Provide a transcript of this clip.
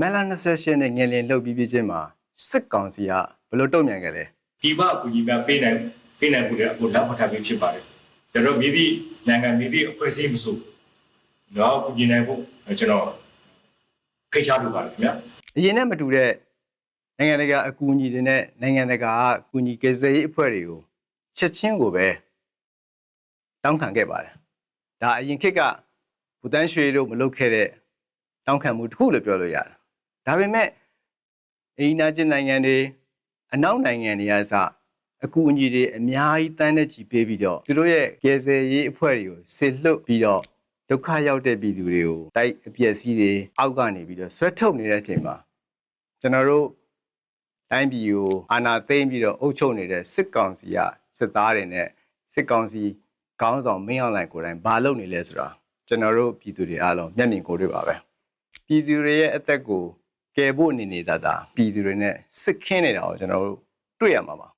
မန်လာ28နဲ့ငယ်လင်လှုပ်ပြီးပြီးချင်းမှာစစ်ကောင်စီကဘယ်လိုတုံ့ပြန်ခဲ့လဲဒီဘအကူကြီးများပေးနိုင်ပေးနိုင်မှုတွေအခုလက်မထပ်ပြီးဖြစ်ပါတယ်ကျွန်တော်မြည်သည့်နိုင်ငံမြည်သည့်အဖွဲ့အစည်းမဆိုတော့အကူကြီးနိုင်ဖို့ကျွန်တော်ဖိတ်ချလိုပါတယ်ခင်ဗျာအရင်နဲ့မတူတဲ့နိုင်ငံတကာအကူအညီတွေနဲ့နိုင်ငံတကာအကူအညီကယ်ဆယ်ရေးအဖွဲ့တွေကိုချက်ချင်းကိုပဲတောင်းခံခဲ့ပါတယ်ဒါအရင်ခေတ်ကဘူတန်းရွှေတို့မလုပ်ခဲ့တဲ့တောင်းခံမှုတစ်ခုလို့ပြောလို့ရတယ် ဒါပေမဲ့အိန္ဒိယချင်းနိုင်ငံတွေအနောက်နိုင်ငံတွေကစအကူအညီတွေအများကြီးတန်းတဲ့ကြည်ပေးပြီးတော့သူတို့ရဲ့ကယ်ဆယ်ရေးအဖွဲ့တွေကိုဆစ်လွတ်ပြီးတော့ဒုက္ခရောက်တဲ့ပြည်သူတွေကိုတိုက်အပြည့်စည်းတွေအောက်ကနေပြီးတော့ဆွဲထုတ်နေတဲ့အချိန်မှာကျွန်တော်တို့တိုင်းပြည်ကိုအာဏာသိမ်းပြီးတော့အုပ်ချုပ်နေတဲ့စစ်ကောင်စီကစစ်သားတွေနဲ့စစ်ကောင်စီခေါင်းဆောင်မင်းအောင်လှိုင်ကိုယ်တိုင်ဘာလုပ်နေလဲဆိုတာကျွန်တော်တို့ပြည်သူတွေအားလုံးမျက်မြင်ကိုယ်တွေ့ပါပဲပြည်သူတွေရဲ့အသက်ကို ကယ်ဖို့အနေနေတာဒါပြည်သူတွေနဲ့စစ်ခင်းနေတာကိုကျွန်တော်တို့တွေ့ရမှာပါ